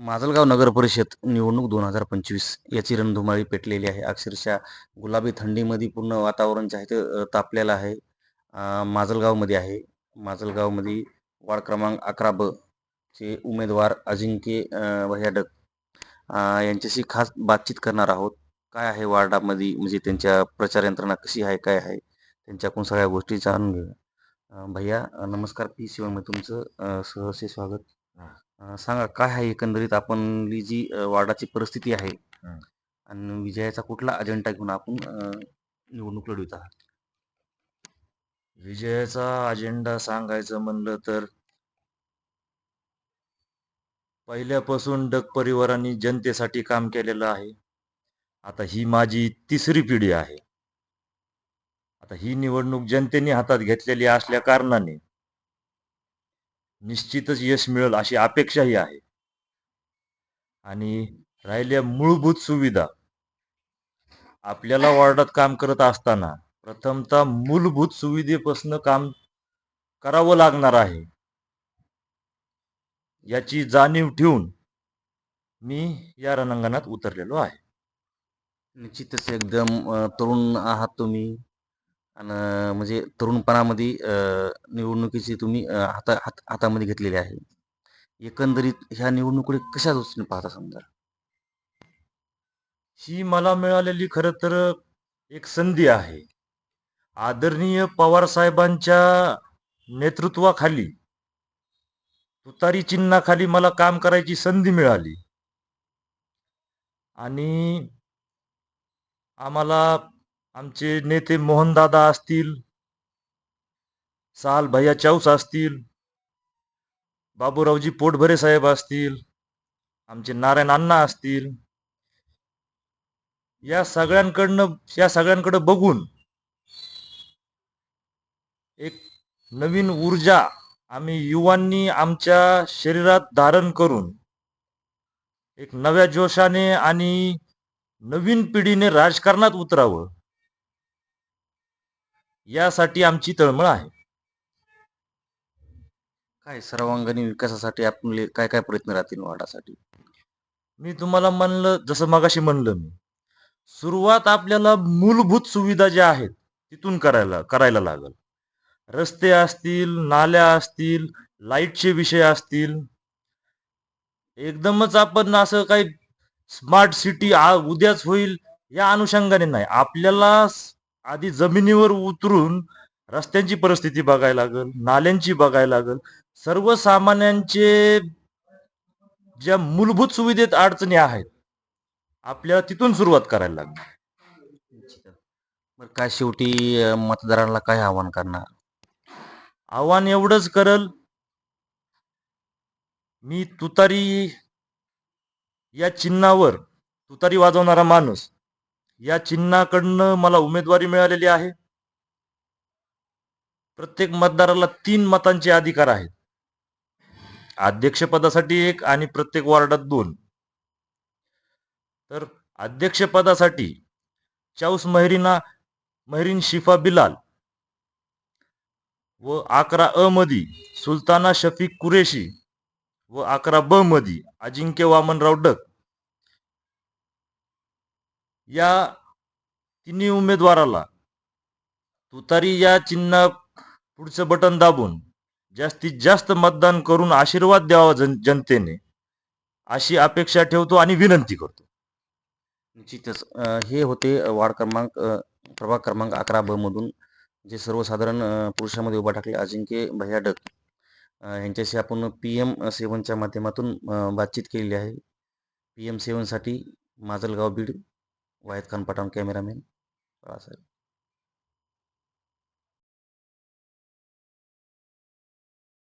माजलगाव नगर परिषद निवडणूक दोन हजार पंचवीस याची रणधुमाळी पेटलेली आहे. अक्षरशः गुलाबी थंडीमध्ये पूर्ण वातावरण जे आहे ते तापलेलं आहे. माजलगावमध्ये आहे. माजलगावमध्ये वार्ड क्रमांक अकरा ब चे उमेदवार अजिंक्य भयाडक यांच्याशी खास बातचीत करणार आहोत. काय आहे वार्डामध्ये? म्हणजे त्यांच्या प्रचार यंत्रणा कशी आहे? काय आहे? त्यांच्याकडून सगळ्या गोष्टी जाणून घेऊया. भैया नमस्कार. पी शिवमध्ये तुमचं सहसे सहर्ष स्वागत. सांगा काय आहे एकंदरीत आपली जी अ, वार्डाची परिस्थिती आहे हं. आणि विजयाचा कुठला अजेंडा घेऊन आपण अ, निवडणूक लढवित आहात? विजयाचा अजेंडा सांगायचं म्हणलं तर पहिल्यापासून डग परिवारांनी जनतेसाठी काम केलेलं आहे. आता ही माझी तिसरी पिढी आहे. आता ही निवडणूक जनतेने हातात घेतलेली असल्या कारणाने निश्चितच यश मिळेल अशी अपेक्षाही आहे. आणि राहिल्या मूलभूत सुविधा. आपल्याला वॉर्डात काम करत असताना प्रथमतः मूलभूत सुविधेपासून काम करावं लागणार आहे. याची जाणीव ठेवून मी या रणांगणात उतरलेलो आहे. निश्चितच एकदम तरुण आहात तुम्ही. आणि म्हणजे तरुणपणामध्ये निवडणुकीची तुम्ही हाता हात हातामध्ये घेतलेली आहे. एकंदरीत ह्या निवडणुकीकडे कशा दृष्टीने पाहता समजा? ही मला मिळालेली खरं तर एक संधी आहे. आदरणीय पवार साहेबांच्या नेतृत्वाखाली तुतारी चिन्हाखाली मला काम करायची संधी मिळाली. आणि आम्हाला आमचे नेते मोहनदादा असतील साल भैया चौस असतील बाबूरावजी पोटभरे साहेब असतील आमचे नारायण अण्णा असतील. या सगळ्यांकडनं या सगळ्यांकडे बघून एक नवीन ऊर्जा आम्ही युवांनी आमच्या शरीरात धारण करून एक नव्या जोशाने आणि नवीन पिढीने राजकारणात उतरावं. यासाठी आमची तळमळ आहे. काय सर्वांगीण विकासासाठी आपले काय काय प्रयत्न राहतील वार्डासाठी मी तुम्हाला म्हणलं जसं मगाशी म्हणलं मी सुरुवात आपल्याला मूलभूत सुविधा ज्या आहेत तिथून करायला करायला लागल. रस्ते असतील नाल्या असतील लाईटचे विषय असतील एकदमच आपण असं काही स्मार्ट सिटी उद्याच होईल या अनुषंगाने नाही. आपल्याला आधी जमिनीवर उतरून रस्त्यांची परिस्थिती बघायला लागल नाल्यांची बघायला लागल. सर्वसामान्यांचे ज्या मूलभूत सुविधेत अडचणी आहेत आपल्याला तिथून सुरुवात करायला लागणार बरं काय शेवटी मतदारांना काय आव्हान करणार? आव्हान एवढंच करल मी तुतारी या चिन्हावर तुतारी वाजवणारा माणूस या चिन्हाकडनं मला उमेदवारी मिळालेली आहे. प्रत्येक मतदाराला तीन मतांचे अधिकार आहेत. अध्यक्षपदासाठी एक आणि प्रत्येक वार्डात दोन. तर अध्यक्षपदासाठी चाऊस महिरीना महिरीन शिफा बिलाल व अकरा अ मधी सुलताना शफीक कुरेशी व अकरा ब मधी अजिंक्य वामनराव डक या तिन्ही उमेदवाराला तुतारी या चिन्ह पुढचं बटन दाबून जास्तीत जास्त मतदान करून आशीर्वाद द्यावा जन जनतेने अशी अपेक्षा ठेवतो आणि विनंती करतो. निश्चितच हे होते वार्ड क्रमांक प्रभाग क्रमांक अकरा ब मधून जे सर्वसाधारण पुरुषामध्ये उभा ठाकले अजिंक्य भैया डक यांच्याशी आपण पी एम सेवनच्या माध्यमातून बातचीत केलेली आहे. पी एम सेवनसाठी माजलगाव बीड वाहिद खान पठाण कॅमेरामॅन बाळासाहेब